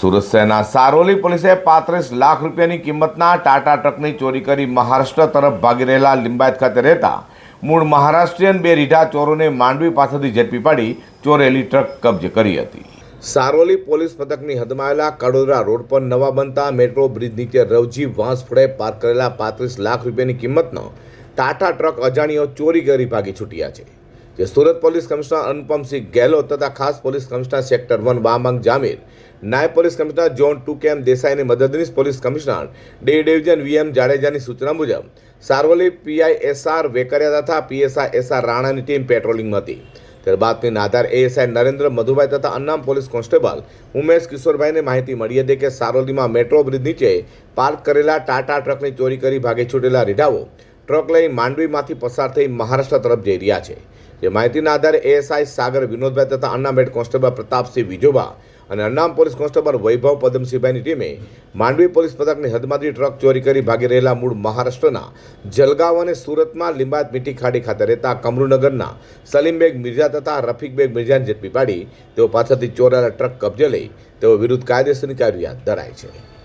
સુરત શહેરના સારોલી પોલીસે પાંત્રીસ લાખ રૂપિયાની કિંમતના ટાટા ટ્રકની ચોરી કરી મહારાષ્ટ્ર તરફ ભાગી રહેલા લિંબાયત ખાતે રહેતા મૂળ મહારાષ્ટ્રીયન બે રીઢા ચોરોને માંડવી પાસેથી ઝડપી પાડી ચોરેલી ટ્રક કબજે કરી હતી. સારોલી પોલીસ પથકની હદમાં આવેલા કડોદરા રોડ પર નવા બનતા મેટ્રો બ્રિજ નીચે રવજી વાંસફળે પાર્ક કરેલા પાંત્રીસ લાખ રૂપિયાની કિંમતનો ટાટા ટ્રક અજાણ્યો ચોરી કરી ભાગી છૂટ્યા છે. જે સુરત પોલીસ કમિશનર અનુપમસિંહ ગેહલોત તથા ખાસ police commissioner sector one Vamang Jamir, નાયબ પોલીસ કમિશનર જોન ટુ કેમ દેસાઈ અને મદદનીશ police commissioner D division VM જાડેજાની સૂચના મુજબ, સારવલી પીઆઈ એસઆર વેકરિયા તથા પીએસઆઈ એસઆર રાણાની ટીમ પેટ્રોલિંગમાં હતી. ત્યારે બાતમીના આધારે એએસઆઈ નરેન્દ્ર મધુભાઈ તથા અન્નામ પોલીસ કોન્સ્ટેબલ ઉમેશ કિશોરભાઈને માહિતી મળી હતી કે સારોલીમાં મેટ્રો બ્રિજ નીચે પાર્ક કરેલા ટાટા ટ્રકની ચોરી કરી ભાગે છૂટેલા રીઢાઓ ટ્રક લઈ માંડવીમાંથી પસાર થઈ મહારાષ્ટ્ર તરફ જઈ રહ્યા છે. જે માહિતીના આધારે એએસઆઈ સાગર વિનોદભાઈ તથા અન્નામ કોન્સ્ટેબલ પ્રતાપસિંહ વિજોબા અને અન્નામ પોલીસ કોન્સ્ટેબલ વૈભવ પદમસિંહભાઈની ટીમે માંડવી પોલીસ પથકની હદમાંથી ટ્રક ચોરી કરી ભાગી રહેલા મૂળ મહારાષ્ટ્રના જલગાંવ અને સુરતમાં લિંબાયત મીઠી ખાડી ખાતે રહેતા કમરૂનગરના સલીમબેગ મિર્ઝા તથા રફીકબેગ મિર્ઝાને ઝડપી પાડી તેઓ પાછળથી ચોરાયેલા ટ્રક કબજે લઈ તેઓ વિરુદ્ધ કાયદેસરની કાર્યવાહી ધરાય છે.